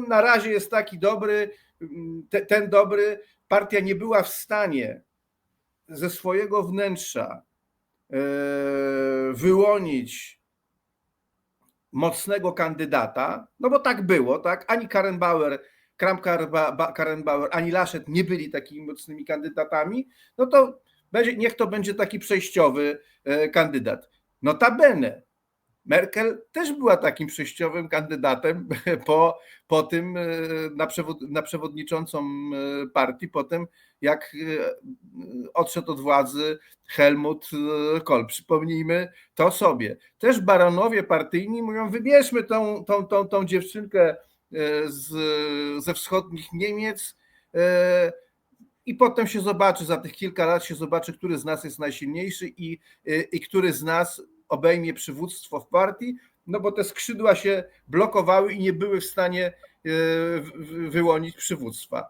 na razie jest taki dobry, mm, te, ten dobry, partia nie była w stanie ze swojego wnętrza e, wyłonić mocnego kandydata, no bo tak było, tak? Ani Karen Bauer, Kram Karen Bauer, ani Laszet nie byli takimi mocnymi kandydatami, no to będzie, niech to będzie taki przejściowy e, kandydat. Notabene, Merkel też była takim przejściowym kandydatem po, po tym e, na, przewod, na przewodniczącą e, partii, po tym jak odszedł od władzy Helmut Kohl. Przypomnijmy to sobie. Też baronowie partyjni mówią, wybierzmy tą, tą, tą, tą dziewczynkę z, ze wschodnich Niemiec i potem się zobaczy, za tych kilka lat się zobaczy, który z nas jest najsilniejszy i, i który z nas obejmie przywództwo w partii, no bo te skrzydła się blokowały i nie były w stanie wyłonić przywództwa.